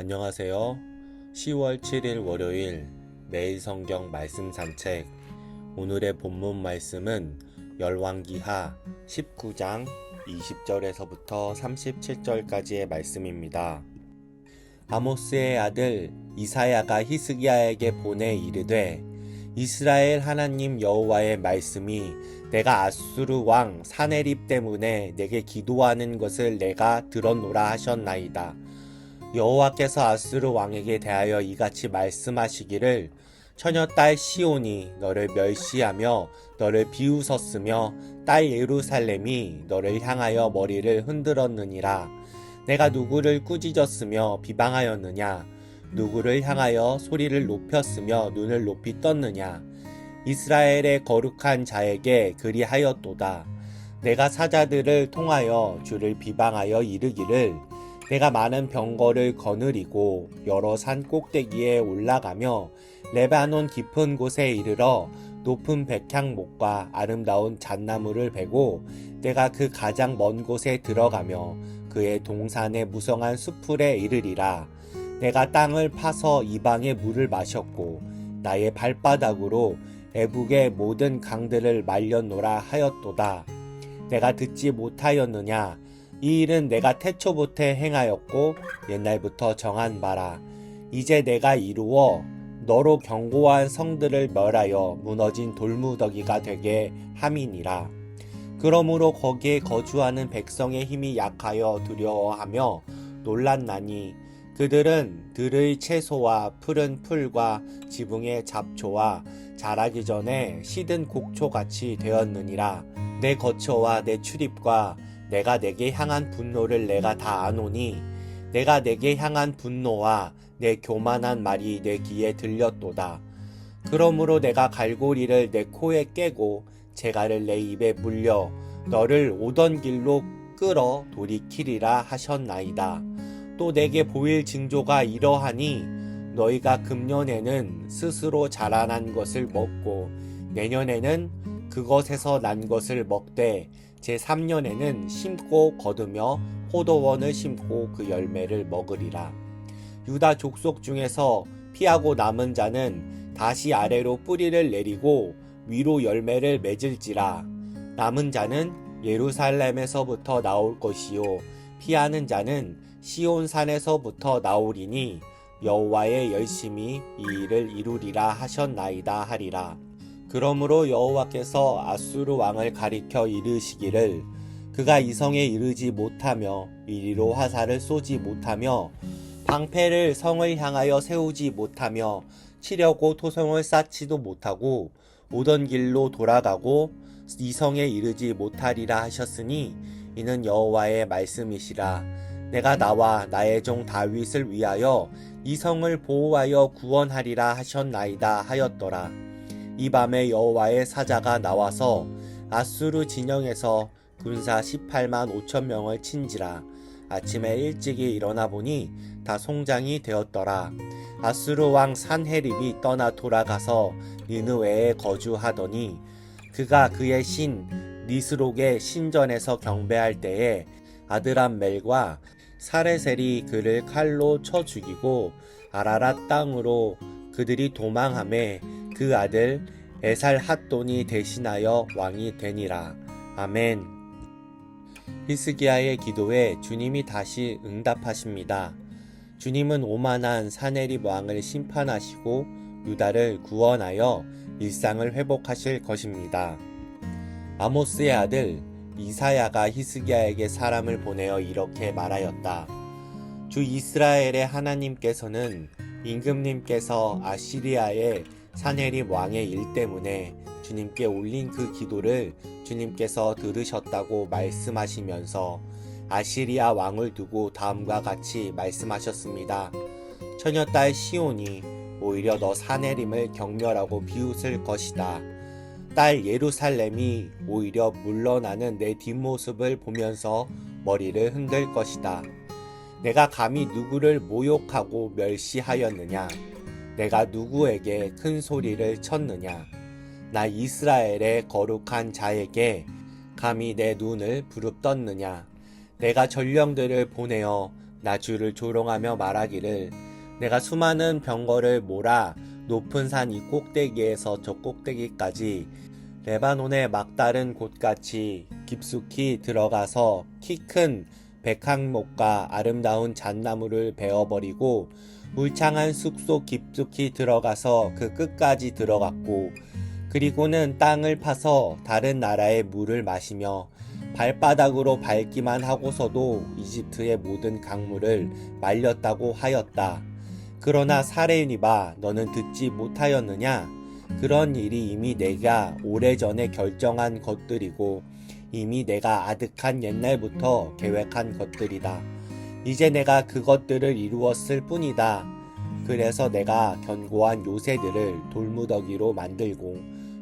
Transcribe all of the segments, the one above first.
안녕하세요. 10월 7일 월요일 매일 성경 말씀 산책. 오늘의 본문 말씀은 열왕기하 19장 20절에서부터 37절까지의 말씀입니다. 아모스의 아들 이사야가 히스기야에게 보내 이르되 이스라엘 하나님 여호와의 말씀이 내가 아수르 왕 사네립 때문에 내게 기도하는 것을 내가 들었노라 하셨나이다. 여호와께서 아수르 왕에게 대하여 이같이 말씀하시기를 처녀 딸 시온이 너를 멸시하며 너를 비웃었으며 딸 예루살렘이 너를 향하여 머리를 흔들었느니라. 내가 누구를 꾸짖었으며 비방하였느냐? 누구를 향하여 소리를 높였으며 눈을 높이 떴느냐? 이스라엘의 거룩한 자에게 그리하였도다. 내가 사자들을 통하여 주를 비방하여 이르기를 내가 많은 병거를 거느리고 여러 산 꼭대기에 올라가며 레바논 깊은 곳에 이르러 높은 백향목과 아름다운 잣나무를 베고 내가 그 가장 먼 곳에 들어가며 그의 동산의 무성한 수풀에 이르리라. 내가 땅을 파서 이방의 물을 마셨고 나의 발바닥으로 애북의 모든 강들을 말렸노라 하였도다. 내가 듣지 못하였느냐? 이 일은 내가 태초부터 행하였고 옛날부터 정한 바라. 이제 내가 이루어 너로 견고한 성들을 멸하여 무너진 돌무더기가 되게 함이니라. 그러므로 거기에 거주하는 백성의 힘이 약하여 두려워하며 놀랐나니 그들은 들의 채소와 푸른 풀과 지붕의 잡초와 자라기 전에 시든 곡초같이 되었느니라. 내 거처와 내 출입과 내가 내게 향한 분노를 내가 다 아노니 내가 내게 향한 분노와 내 교만한 말이 내 귀에 들렸도다. 그러므로 내가 갈고리를 내 코에 깨고 재갈을 내 입에 물려 너를 오던 길로 끌어 돌이키리라 하셨나이다. 또 내게 보일 징조가 이러하니 너희가 금년에는 스스로 자라난 것을 먹고 내년에는 그것에서 난 것을 먹되 제3년에는 심고 거두며 포도원을 심고 그 열매를 먹으리라. 유다 족속 중에서 피하고 남은 자는 다시 아래로 뿌리를 내리고 위로 열매를 맺을지라. 남은 자는 예루살렘에서부터 나올 것이요 피하는 자는 시온 산에서부터 나오리니 여호와의 열심히 이 일을 이루리라 하셨나이다 하리라. 그러므로 여호와께서 아수르 왕을 가리켜 이르시기를 그가 이성에 이르지 못하며 이리로 화살을 쏘지 못하며 방패를 성을 향하여 세우지 못하며 치려고 토성을 쌓지도 못하고 오던 길로 돌아가고 이성에 이르지 못하리라 하셨으니 이는 여호와의 말씀이시라. 내가 나와 나의 종 다윗을 위하여 이성을 보호하여 구원하리라 하셨나이다 하였더라 이 밤에 여호와의 사자가 나와서 아수르 진영에서 군사 18만 5천 명을 친지라 아침에 일찍이 일어나 보니 다 송장이 되었더라. 아수르 왕 산헤립이 떠나 돌아가서 니느웨에 거주하더니 그가 그의 신 니스록의 신전에서 경배할 때에 아드람멜과 사레셀이 그를 칼로 쳐 죽이고 아라랏 땅으로 그들이 도망함에 그 아들 에살 핫돈이 대신하여 왕이 되니라. 아멘. 히스기야의 기도에 주님이 다시 응답하십니다. 주님은 오만한 사네립 왕을 심판하시고 유다를 구원하여 일상을 회복하실 것입니다. 아모스의 아들 이사야가 히스기야에게 사람을 보내어 이렇게 말하였다. 주 이스라엘의 하나님께서는 임금님께서 아시리아의 사네립 왕의 일 때문에 주님께 올린 그 기도를 주님께서 들으셨다고 말씀하시면서 아시리아 왕을 두고 다음과 같이 말씀하셨습니다. 처녀딸 시온이 오히려 너 사내림을 경멸하고 비웃을 것이다. 딸 예루살렘이 오히려 물러나는 내 뒷모습을 보면서 머리를 흔들 것이다. 내가 감히 누구를 모욕하고 멸시하였느냐? 내가 누구에게 큰 소리를 쳤느냐? 나 이스라엘의 거룩한 자에게 감히 내 눈을 부릅떴느냐? 내가 전령들을 보내어 나 주를 조롱하며 말하기를 내가 수많은 병거를 몰아 높은 산 이 꼭대기에서 저 꼭대기까지 레바논의 막다른 곳같이 깊숙이 들어가서 키 큰 백항목과 아름다운 잣나무를 베어버리고 울창한 숲속 깊숙이 들어가서 그 끝까지 들어갔고 그리고는 땅을 파서 다른 나라의 물을 마시며 발바닥으로 밟기만 하고서도 이집트의 모든 강물을 말렸다고 하였다. 그러나 사레니바 너는 듣지 못하였느냐? 그런 일이 이미 내가 오래전에 결정한 것들이고 이미 내가 아득한 옛날부터 계획한 것들이다. 이제 내가 그것들을 이루었을 뿐이다. 그래서 내가 견고한 요새들을 돌무더기로 만들고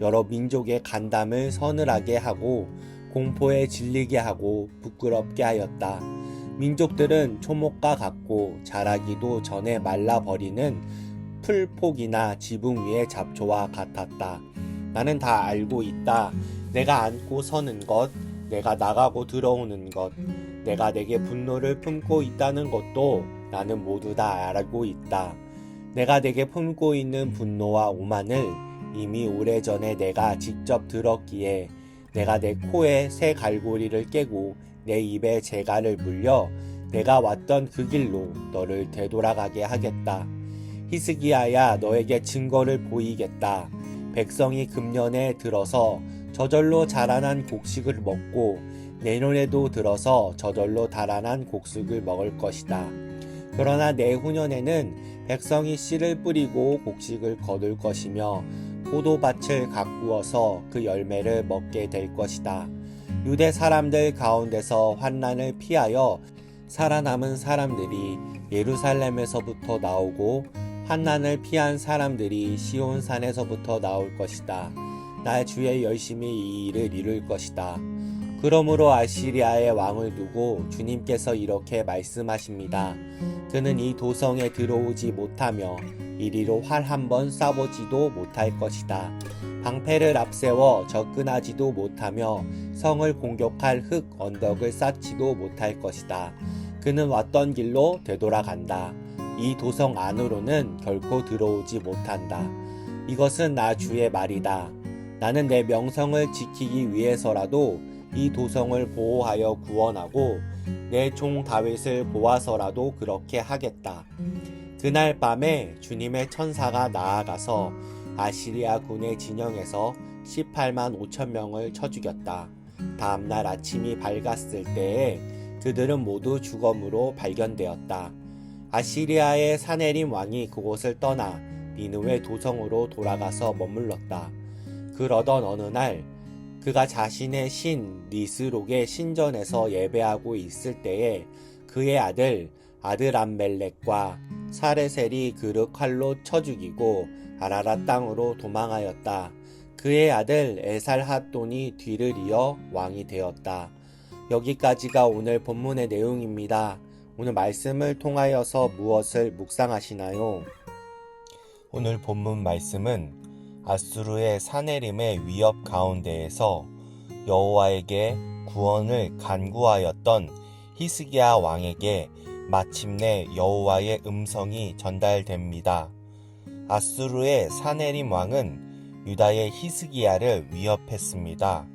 여러 민족의 간담을 서늘하게 하고 공포에 질리게 하고 부끄럽게 하였다. 민족들은 초목과 같고 자라기도 전에 말라버리는 풀폭이나 지붕 위의 잡초와 같았다. 나는 다 알고 있다. 내가 앉고 서는 것, 내가 나가고 들어오는 것, 내가 내게 분노를 품고 있다는 것도 나는 모두 다 알고 있다. 내가 내게 품고 있는 분노와 오만을 이미 오래전에 내가 직접 들었기에 내가 내 코에 새 갈고리를 깨고 내 입에 재갈을 물려 내가 왔던 그 길로 너를 되돌아가게 하겠다. 히스기야야 너에게 증거를 보이겠다. 백성이 금년에 들어서 저절로 자라난 곡식을 먹고 내년에도 들어서 저절로 달아난 곡식을 먹을 것이다. 그러나 내후년에는 백성이 씨를 뿌리고 곡식을 거둘 것이며 포도밭을 가꾸어서 그 열매를 먹게 될 것이다. 유대 사람들 가운데서 환난을 피하여 살아남은 사람들이 예루살렘에서부터 나오고 환난을 피한 사람들이 시온산에서부터 나올 것이다. 나 주의 열심히 이 일을 이룰 것이다. 그러므로 아시리아의 왕을 두고 주님께서 이렇게 말씀하십니다. 그는 이 도성에 들어오지 못하며 이리로 활 한 번 쏴보지도 못할 것이다. 방패를 앞세워 접근하지도 못하며 성을 공격할 흙 언덕을 쌓지도 못할 것이다. 그는 왔던 길로 되돌아간다. 이 도성 안으로는 결코 들어오지 못한다. 이것은 나 주의 말이다. 나는 내 명성을 지키기 위해서라도 이 도성을 보호하여 구원하고 내 종 다윗을 보아서라도 그렇게 하겠다. 그날 밤에 주님의 천사가 나아가서 아시리아 군의 진영에서 18만 5천 명을 쳐 죽였다. 다음날 아침이 밝았을 때에 그들은 모두 죽음으로 발견되었다. 아시리아의 사네림 왕이 그곳을 떠나 니누의 도성으로 돌아가서 머물렀다. 그러던 어느 날 그가 자신의 신 니스록의 신전에서 예배하고 있을 때에 그의 아들 아드람멜렉과 사레셀이 그를 칼로 쳐 죽이고 아라라 땅으로 도망하였다. 그의 아들 에살핫돈이 뒤를 이어 왕이 되었다. 여기까지가 오늘 본문의 내용입니다. 오늘 말씀을 통하여서 무엇을 묵상하시나요? 오늘 본문 말씀은 아수르의 사내림의 위협 가운데에서 여호와에게 구원을 간구하였던 히스기야 왕에게 마침내 여호와의 음성이 전달됩니다. 아수르의 사내림 왕은 유다의 히스기야를 위협했습니다.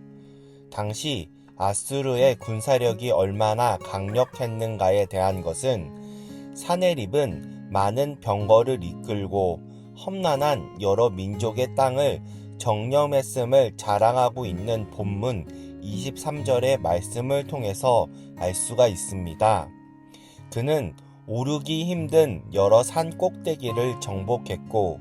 당시 아수르의 군사력이 얼마나 강력했는가에 대한 것은 사네립은 많은 병거를 이끌고 험난한 여러 민족의 땅을 정념했음을 자랑하고 있는 본문 23절의 말씀을 통해서 알 수가 있습니다. 그는 오르기 힘든 여러 산 꼭대기를 정복했고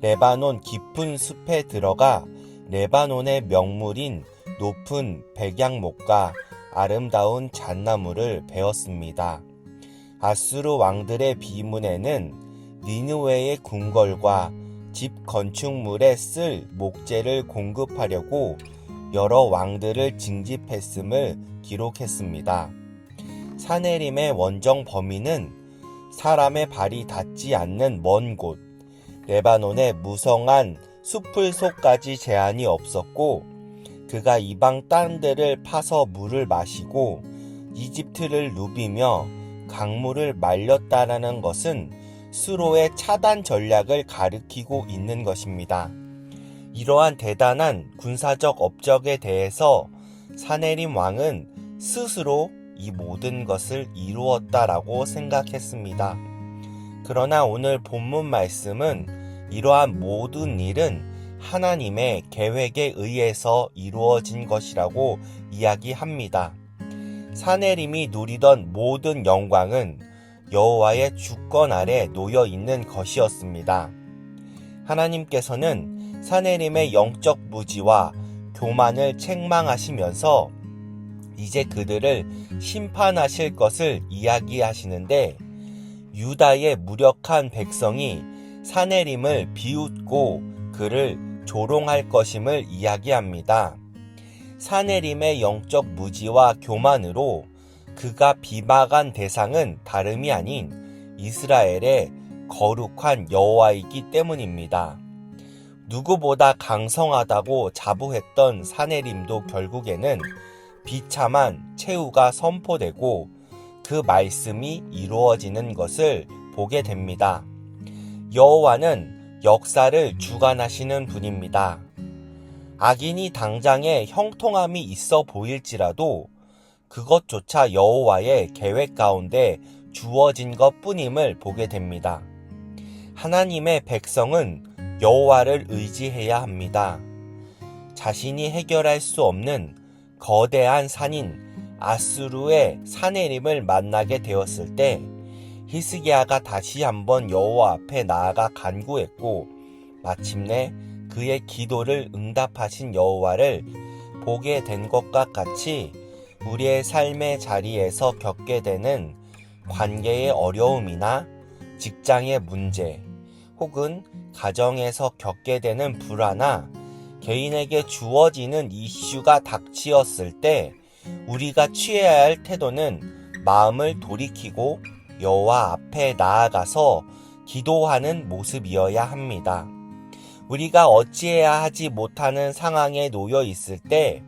레바논 깊은 숲에 들어가 레바논의 명물인 높은 백양목과 아름다운 잣나무를 베었습니다. 아수르 왕들의 비문에는 니느웨의 궁궐과 집 건축물에 쓸 목재를 공급하려고 여러 왕들을 징집했음을 기록했습니다. 사내림의 원정 범위는 사람의 발이 닿지 않는 먼 곳, 레바논의 무성한 숲을 속까지 제한이 없었고, 그가 이방 땅들을 파서 물을 마시고 이집트를 누비며 강물을 말렸다라는 것은 수로의 차단 전략을 가리키고 있는 것입니다. 이러한 대단한 군사적 업적에 대해서 사내림 왕은 스스로 이 모든 것을 이루었다라고 생각했습니다. 그러나 오늘 본문 말씀은 이러한 모든 일은 하나님의 계획에 의해서 이루어진 것이라고 이야기합니다. 사내림이 누리던 모든 영광은 여호와의 주권 아래 놓여 있는 것이었습니다. 하나님께서는 사내림의 영적 무지와 교만을 책망하시면서 이제 그들을 심판하실 것을 이야기하시는데 유다의 무력한 백성이 사내림을 비웃고 그를 조롱할 것임을 이야기합니다. 사내림의 영적 무지와 교만으로 그가 비박한 대상은 다름이 아닌 이스라엘의 거룩한 여호와이기 때문입니다. 누구보다 강성하다고 자부했던 사내림도 결국에는 비참한 최후가 선포되고 그 말씀이 이루어지는 것을 보게 됩니다. 여호와는 역사를 주관하시는 분입니다. 악인이 당장에 형통함이 있어 보일지라도 그것조차 여호와의 계획 가운데 주어진 것 뿐임을 보게 됩니다. 하나님의 백성은 여호와를 의지해야 합니다. 자신이 해결할 수 없는 거대한 산인 아수르의 사내림을 만나게 되었을 때 히스기야가 다시 한번 여호와 앞에 나아가 간구했고 마침내 그의 기도를 응답하신 여호와를 보게 된 것과 같이 우리의 삶의 자리에서 겪게 되는 관계의 어려움이나 직장의 문제 혹은 가정에서 겪게 되는 불화나 개인에게 주어지는 이슈가 닥치었을 때 우리가 취해야 할 태도는 마음을 돌이키고 여호와 앞에 나아가서 기도하는 모습이어야 합니다. 우리가 어찌해야 하지 못하는 상황에 놓여 있을 때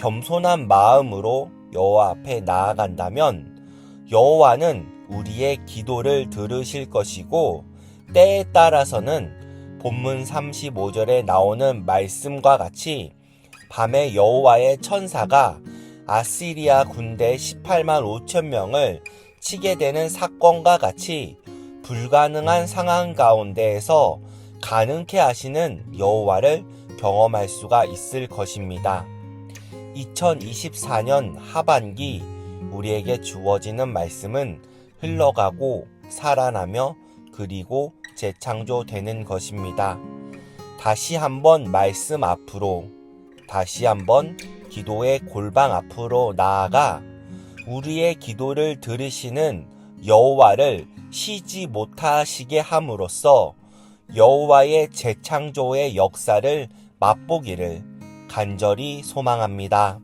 겸손한 마음으로 여호와 앞에 나아간다면 여호와는 우리의 기도를 들으실 것이고 때에 따라서는 본문 35절에 나오는 말씀과 같이 밤에 여호와의 천사가 아시리아 군대 18만 5천 명을 치게 되는 사건과 같이 불가능한 상황 가운데에서 가능케 하시는 여호와를 경험할 수가 있을 것입니다. 2024년 하반기 우리에게 주어지는 말씀은 흘러가고 살아나며 그리고 재창조되는 것입니다. 다시 한번 말씀 앞으로, 다시 한번 기도의 골방 앞으로 나아가 우리의 기도를 들으시는 여호와를 쉬지 못하시게 함으로써 여호와의 재창조의 역사를 맛보기를 간절히 소망합니다.